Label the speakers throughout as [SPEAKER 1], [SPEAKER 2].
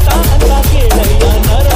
[SPEAKER 1] ಇಲ್ಲ ಇಲ್ಲ ಯಾರ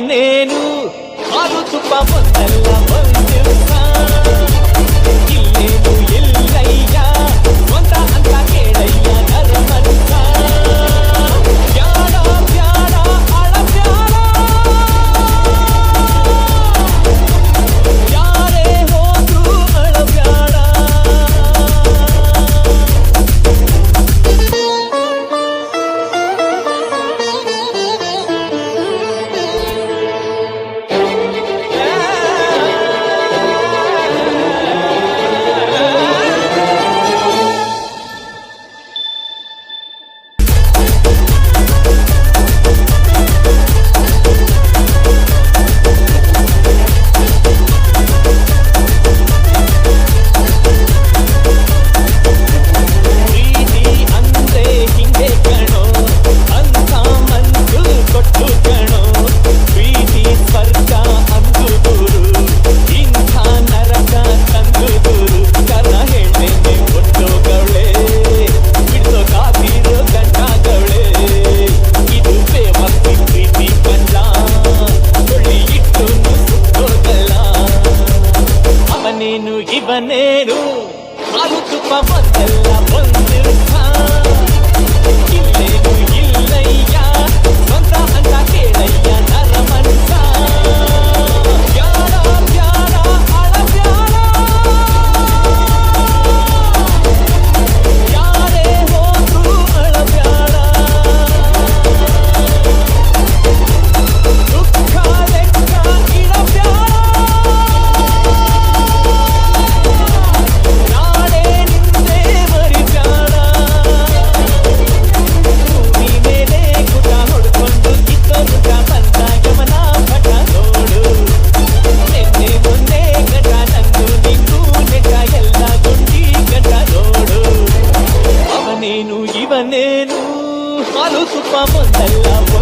[SPEAKER 1] నేను? అరుచు పవతల్లా ನೀನು ಇವನೇನು? ಆಯುಧುಪ ಒಂದಲ್ಲ ಒಂದು నేను ఇవ నేను అలుసుప పమ్మ